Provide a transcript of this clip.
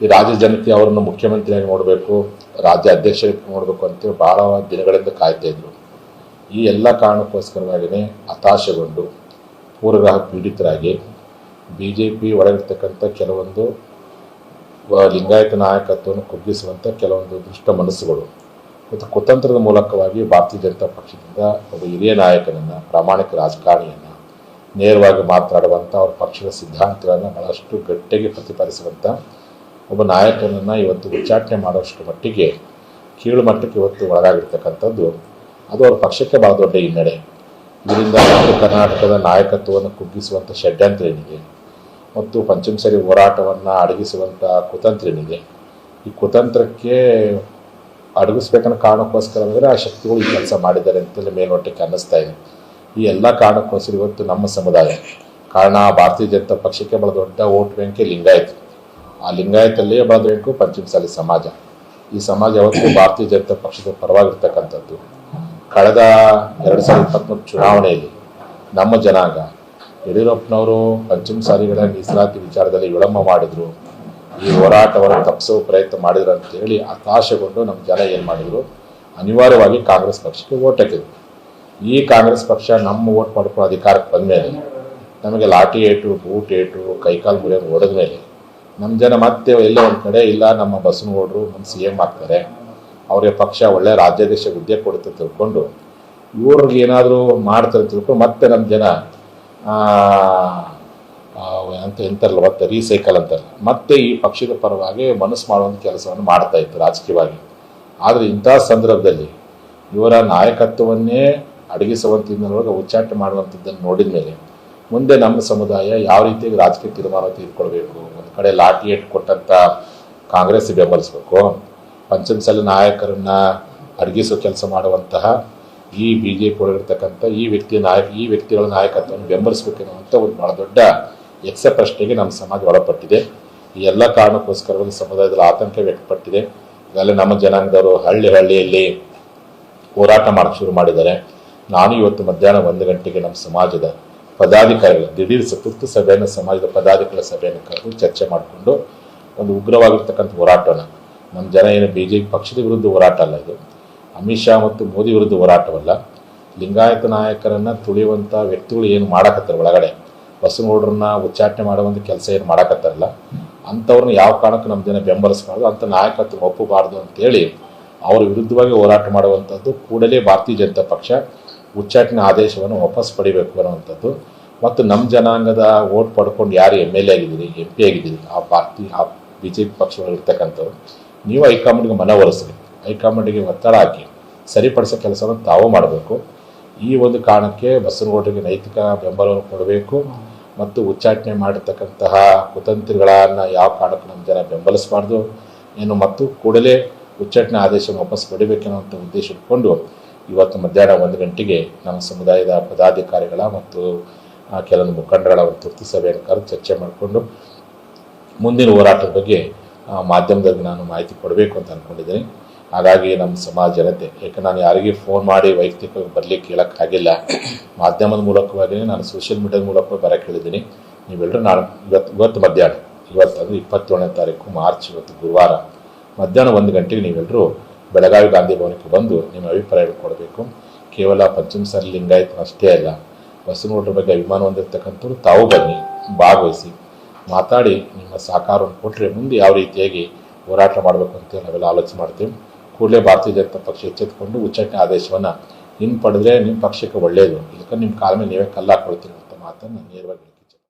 ಈ ರಾಜ್ಯ ಜನತೆ ಅವರನ್ನು ಮುಖ್ಯಮಂತ್ರಿಯಾಗಿ ನೋಡಬೇಕು, ರಾಜ್ಯ ಅಧ್ಯಕ್ಷರಾಗಿ ನೋಡಬೇಕು ಅಂತೇಳಿ ಭಾಳ ದಿನಗಳಿಂದ ಕಾಯ್ತಾ ಇದ್ರು. ಈ ಎಲ್ಲ ಕಾರಣಕ್ಕೋಸ್ಕರವಾಗಿಯೇ ಹತಾಶೆಗೊಂಡು ಪೂರ್ವಗ್ರಹ ಪೀಡಿತರಾಗಿ ಬಿ ಜೆ ಪಿ ಒಳಗಿರ್ತಕ್ಕಂಥ ಕೆಲವೊಂದು ಲಿಂಗಾಯತ ನಾಯಕತ್ವವನ್ನು ಕುಗ್ಗಿಸುವಂಥ ಕೆಲವೊಂದು ದುಷ್ಟ ಮನಸ್ಸುಗಳು ಮತ್ತು ಕುತಂತ್ರದ ಮೂಲಕವಾಗಿ ಭಾರತೀಯ ಜನತಾ ಪಕ್ಷದಿಂದ ಒಬ್ಬ ಹಿರಿಯ ನಾಯಕನನ್ನು, ಪ್ರಾಮಾಣಿಕ ರಾಜಕಾರಣಿಯನ್ನು ನೇರವಾಗಿ ಮಾತನಾಡುವಂಥ ಅವ್ರ ಪಕ್ಷದ ಸಿದ್ಧಾಂತಗಳನ್ನು ಬಹಳಷ್ಟು ಗಟ್ಟಿಗೆ ಪ್ರತಿಪಾದಿಸುವಂಥ ಒಬ್ಬ ನಾಯಕನನ್ನು ಇವತ್ತು ಉಚ್ಚಾಟನೆ ಮಾಡೋಷ್ಟು ಮಟ್ಟಿಗೆ ಕೀಳು ಮಟ್ಟಕ್ಕೆ ಇವತ್ತು ಒಳಗಾಗಿರ್ತಕ್ಕಂಥದ್ದು, ಅದು ಅವ್ರ ಪಕ್ಷಕ್ಕೆ ಭಾಳ ದೊಡ್ಡ ಹಿನ್ನಡೆ. ಇದರಿಂದ ಕರ್ನಾಟಕದ ನಾಯಕತ್ವವನ್ನು ಕುಗ್ಗಿಸುವಂಥ ಷಡ್ಯಂತ್ರ ಏನಿದೆ ಮತ್ತು ಪಂಚಮಸರಿ ಹೋರಾಟವನ್ನು ಅಡಗಿಸುವಂಥ ಕುತಂತ್ರ ಏನಿದೆ ಈ ಕುತಂತ್ರಕ್ಕೆ ಅಡಗಿಸ್ಬೇಕನ್ನೋ ಕಾರಣಕ್ಕೋಸ್ಕರ ಅಂದರೆ ಆ ಶಕ್ತಿಗಳು ಈ ಕೆಲಸ ಮಾಡಿದ್ದಾರೆ ಅಂತೇಳಿ ಮೇಲ್ನೋಟಕ್ಕೆ ಅನ್ನಿಸ್ತಾ ಇದೆ. ಈ ಎಲ್ಲ ಕಾರಣಕ್ಕೋಸ್ಕರ ಇವತ್ತು ನಮ್ಮ ಸಮುದಾಯ, ಕಾರಣ ಭಾರತೀಯ ಜನತಾ ಪಕ್ಷಕ್ಕೆ ಬಹಳ ದೊಡ್ಡ ಓಟ್ ಬ್ಯಾಂಕೆ ಲಿಂಗಾಯತ್ ಆ ಲಿಂಗಾಯತಲ್ಲೇ ಬ್ಯಾಂಕು ಪಂಚಮಸಾಲಿ ಸಮಾಜ. ಈ ಸಮಾಜ ಯಾವತ್ತೂ ಭಾರತೀಯ ಜನತಾ ಪಕ್ಷದ ಪರವಾಗಿರ್ತಕ್ಕಂಥದ್ದು. ಕಳೆದ ಎರಡು ಸಾವಿರದ ಇಪ್ಪತ್ತ್ಮೂರು ಚುನಾವಣೆಯಲ್ಲಿ ನಮ್ಮ ಜನಾಂಗ ಯಡಿಯೂರಪ್ಪನವರು ಪಂಚಮಸಾಲಿಗಳ ಮೀಸಲಾತಿ ವಿಚಾರದಲ್ಲಿ ವಿಳಂಬ ಮಾಡಿದರು. ಈ ಹೋರಾಟವನ್ನು ತಪ್ಪಿಸೋ ಪ್ರಯತ್ನ ಮಾಡಿದ್ರು ಅಂತೇಳಿ ಹತಾಶೆಗೊಂಡು ನಮ್ಮ ಜನ ಏನು ಮಾಡಿದ್ರು? ಅನಿವಾರ್ಯವಾಗಿ ಕಾಂಗ್ರೆಸ್ ಪಕ್ಷಕ್ಕೆ ಓಟ್ ಹಾಕಿದ್ರು. ಈ ಕಾಂಗ್ರೆಸ್ ಪಕ್ಷ ನಮ್ಮ ಓಟ್ ಮಾಡ್ಕೊಂಡು ಅಧಿಕಾರಕ್ಕೆ ಬಂದ ಮೇಲೆ ನಮಗೆ ಲಾಠಿ ಏಟು, ಬೂಟ್ ಏಟು, ಕೈಕಾಲು ಮುರಿಯೋದು ಹೊಡೆದ ಮೇಲೆ ನಮ್ಮ ಜನ ಮತ್ತೆ ಎಲ್ಲೋ ಒಂದು ಕಡೆ ಇಲ್ಲ, ನಮ್ಮ ಬಸವನಗೌಡರು ನಮ್ಮ ಸಿ ಎಂ ಆಗ್ತಾರೆ. ಅವರಿಗೆ ಪಕ್ಷ ಒಳ್ಳೆ ರಾಜ್ಯಾಧ್ಯಕ್ಷ ಹುದ್ದೆ ಕೊಡುತ್ತೆ ತಿಳ್ಕೊಂಡು ಇವ್ರಿಗೆ ಏನಾದರೂ ಮಾಡ್ತಾರೆ ತಿಳ್ಕೊಂಡು ಮತ್ತೆ ನಮ್ಮ ಜನ ಅಂತ ಎಂತಾರಲ್ಲ ಮತ್ತೆ ರೀಸೈಕಲ್ ಅಂತಾರೆ. ಮತ್ತೆ ಈ ಪಕ್ಷದ ಪರವಾಗಿ ಮನಸ್ಸು ಮಾಡುವಂಥ ಕೆಲಸವನ್ನು ಮಾಡ್ತಾ ಇತ್ತು ರಾಜಕೀಯವಾಗಿ. ಆದರೆ ಇಂಥ ಸಂದರ್ಭದಲ್ಲಿ ಇವರ ನಾಯಕತ್ವವನ್ನೇ ಅಡಗಿಸುವಂಥದ್ದರೊಳಗೆ ಉಚ್ಚಾಟನೆ ಮಾಡುವಂಥದ್ದನ್ನು ನೋಡಿದ ಮೇಲೆ ಮುಂದೆ ನಮ್ಮ ಸಮುದಾಯ ಯಾವ ರೀತಿಯಾಗಿ ರಾಜಕೀಯ ತೀರ್ಮಾನ ತೆಗೆದುಕೊಳ್ಬೇಕು ಒಂದು ಕಡೆ ಲಾಠಿ ಏಟ್ ಕೊಟ್ಟಂಥ ಕಾಂಗ್ರೆಸ್ ಬೆಂಬಲಿಸಬೇಕು. ಪಂಚಮಸಾಲಿ ನಾಯಕರನ್ನ ಅಡಗಿಸೋ ಕೆಲಸ ಮಾಡುವಂತಹ ಈ ಬಿ ಜೆ ಪಿ ಈ ವ್ಯಕ್ತಿ ನಾಯಕ, ಈ ವ್ಯಕ್ತಿಗಳ ನಾಯಕತ್ವವನ್ನು ಬೆಂಬಲಿಸಬೇಕೆನ್ನುವಂಥ ಒಂದು ಬಹಳ ದೊಡ್ಡ ಯಕ್ಷ ಪ್ರಶ್ನೆಗೆ ನಮ್ಮ ಸಮಾಜ ಒಳಪಟ್ಟಿದೆ. ಈ ಎಲ್ಲ ಒಂದು ಸಮುದಾಯದಲ್ಲಿ ಆತಂಕ ವ್ಯಕ್ತಪಟ್ಟಿದೆ. ಈಗಾಗಲೇ ನಮ್ಮ ಜನಾಂಗದವರು ಹಳ್ಳಿ ಹಳ್ಳಿಯಲ್ಲಿ ಹೋರಾಟ ಮಾಡಕ್ಕೆ ಶುರು ಮಾಡಿದ್ದಾರೆ. ನಾನು ಇವತ್ತು ಮಧ್ಯಾಹ್ನ ಒಂದು ಗಂಟೆಗೆ ನಮ್ಮ ಸಮಾಜದ ಪದಾಧಿಕಾರಿಗಳು, ದಿಢೀರ್ ತುರ್ತು ಸಭೆಯನ್ನು ಸಮಾಜದ ಪದಾಧಿಕಾರಿಗಳ ಸಭೆಯನ್ನು ಕರೆದು ಚರ್ಚೆ ಮಾಡಿಕೊಂಡು ಒಂದು ಉಗ್ರವಾಗಿರ್ತಕ್ಕಂಥ ಹೋರಾಟನ, ನಮ್ಮ ಜನ ಏನು ಬಿ ಜೆ ಪಿ ಪಕ್ಷದ ವಿರುದ್ಧ ಹೋರಾಟ ಅಲ್ಲ ಇದು, ಅಮಿತ್ ಶಾ ಮತ್ತು ಮೋದಿ ವಿರುದ್ಧ ಹೋರಾಟವಲ್ಲ. ಲಿಂಗಾಯತ ನಾಯಕರನ್ನು ತುಳಿಯುವಂಥ ವ್ಯಕ್ತಿಗಳು ಏನು ಮಾಡಕತ್ತಾರೆ ಒಳಗಡೆ ಬಸವನಗೌಡರನ್ನ ಉಚ್ಚಾಟನೆ ಮಾಡುವಂಥ ಕೆಲಸ ಏನು ಮಾಡಕತ್ತಾರಲ್ಲ, ಅಂಥವ್ರನ್ನ ಯಾವ ಕಾರಣಕ್ಕೂ ನಮ್ಮ ಜನ ಬೆಂಬಲಿಸಬಾರ್ದು, ಅಂಥ ನಾಯಕತ್ವ ಒಪ್ಪಬಾರ್ದು ಅಂತೇಳಿ ಅವರ ವಿರುದ್ಧವಾಗಿ ಹೋರಾಟ ಮಾಡುವಂಥದ್ದು ಕೂಡಲೇ ಭಾರತೀಯ ಜನತಾ ಪಕ್ಷ ಉಚ್ಚಾಟನೆ ಆದೇಶವನ್ನು ವಾಪಸ್ ಪಡಿಬೇಕು ಅನ್ನುವಂಥದ್ದು. ಮತ್ತು ನಮ್ಮ ಜನಾಂಗದ ಓಟ್ ಪಡ್ಕೊಂಡು ಯಾರು ಎಂ ಎಲ್ ಎ ಆಗಿದ್ದೀರಿ, ಎಂ ಪಿ ಆಗಿದ್ದೀರಿ, ಆ ಪಾರ್ಟಿ, ಆ ಬಿ ಜೆ ಪಿ ಪಕ್ಷದಲ್ಲಿರ್ತಕ್ಕಂಥವ್ರು ನೀವು ಹೈಕಮಾಂಡ್ಗೆ ಮನವೊಲಿಸ್ರಿ ಹೈಕಮಾಂಡ್ಗೆ ಒತ್ತಡ ಹಾಕಿ, ಸರಿಪಡಿಸೋ ಕೆಲಸವನ್ನು ತಾವು ಮಾಡಬೇಕು. ಈ ಒಂದು ಕಾರಣಕ್ಕೆ ಬಸವನಗೌಡರಿಗೆ ನೈತಿಕ ಬೆಂಬಲವನ್ನು ಕೊಡಬೇಕು. ಮತ್ತು ಉಚ್ಚಾಟನೆ ಮಾಡಿರ್ತಕ್ಕಂತಹ ಕುತಂತ್ರಿಗಳನ್ನು ಯಾವ ಕಾರಣಕ್ಕೂ ನಮ್ಮ ಜನ ಬೆಂಬಲಿಸಬಾರ್ದು. ಏನು ಮತ್ತು ಕೂಡಲೇ ಉಚ್ಚಾಟನೆ ಆದೇಶವನ್ನು ವಾಪಸ್ ಪಡಿಬೇಕೆನ್ನುವಂಥ ಉದ್ದೇಶ ಇಟ್ಕೊಂಡು ಇವತ್ತು ಮಧ್ಯಾಹ್ನ ಒಂದು ಗಂಟೆಗೆ ನಮ್ಮ ಸಮುದಾಯದ ಪದಾಧಿಕಾರಿಗಳ ಮತ್ತು ಕೆಲವೊಂದು ಮುಖಂಡರ ಒಂದು ತುರ್ತು ಸಭೆಯನ್ನು ಕರೆದು ಚರ್ಚೆ ಮಾಡಿಕೊಂಡು ಮುಂದಿನ ಹೋರಾಟದ ಬಗ್ಗೆ ಮಾಧ್ಯಮದಲ್ಲಿ ನಾನು ಮಾಹಿತಿ ಕೊಡಬೇಕು ಅಂತ ಅಂದ್ಕೊಂಡಿದ್ದೀನಿ ಹಾಗಾಗಿ ನಮ್ಮ ಸಮಾಜ ಜನತೆ ಯಾಕೆ ನಾನು ಯಾರಿಗೆ ಫೋನ್ ಮಾಡಿ ವೈಯಕ್ತಿಕವಾಗಿ ಬರಲಿಕ್ಕೆ ಕೇಳೋಕ್ಕಾಗಿಲ್ಲ. ಮಾಧ್ಯಮದ ಮೂಲಕವಾಗಿ ನಾನು ಸೋಷಿಯಲ್ ಮೀಡಿಯಾದ ಮೂಲಕ ಬರೋಕ್ಕೆ ಹೇಳಿದ್ದೀನಿ ನೀವೆಲ್ಲರೂ ನಾನು ಇವತ್ತು ಇವತ್ತು ಮಧ್ಯಾಹ್ನ, ಇವತ್ತು ಅಂದರೆ ಇಪ್ಪತ್ತೇಳನೇ ತಾರೀಕು, ಮಾರ್ಚ್, ಇವತ್ತು ಗುರುವಾರ ಮಧ್ಯಾಹ್ನ ಒಂದು ಗಂಟೆಗೆ ನೀವೆಲ್ಲರೂ ಬೆಳಗಾವಿ ಗಾಂಧಿ ಭವನಕ್ಕೆ ಬಂದು ನಿಮ್ಮ ಅಭಿಪ್ರಾಯ ಕೊಡಬೇಕು. ಕೇವಲ ಪಂಚಮಸಾಲಿ ಲಿಂಗಾಯತ ಅಷ್ಟೇ ಅಲ್ಲ ಬಸವನಗೌಡರ ಬಗ್ಗೆ ಅಭಿಮಾನ ಹೊಂದಿರತಕ್ಕಂಥವ್ರು ತಾವು ಬನ್ನಿ, ಭಾಗವಹಿಸಿ. ಮಾತಾಡಿ, ನಿಮ್ಮ ಸಹಕಾರವನ್ನು ಕೊಟ್ಟರೆ ಮುಂದೆ ಯಾವ ರೀತಿಯಾಗಿ ಹೋರಾಟ ಮಾಡಬೇಕು ಅಂತ ನಾವೆಲ್ಲ ಆಲೋಚನೆ ಮಾಡ್ತೀವಿ. ಕೂಡಲೇ ಭಾರತೀಯ ಜನತಾ ಪಕ್ಷ ಎಚ್ಚೆತ್ತುಕೊಂಡು ಉಚ್ಚಾಟನೆ ಆದೇಶವನ್ನು ಹಿಂಪಡೆದ್ರೆ ನಿಮ್ಮ ಪಕ್ಷಕ್ಕೆ ಒಳ್ಳೆಯದು ಇದಕ್ಕೆ ನಿಮ್ಮ ಕಾಲ ಮೇಲೆ ನೀವೇ ಕಲ್ಲು ಹಾಕೊಳ್ತೀರಿ ಅಂತ ಮಾತನ್ನು ನೇರವಾಗಿ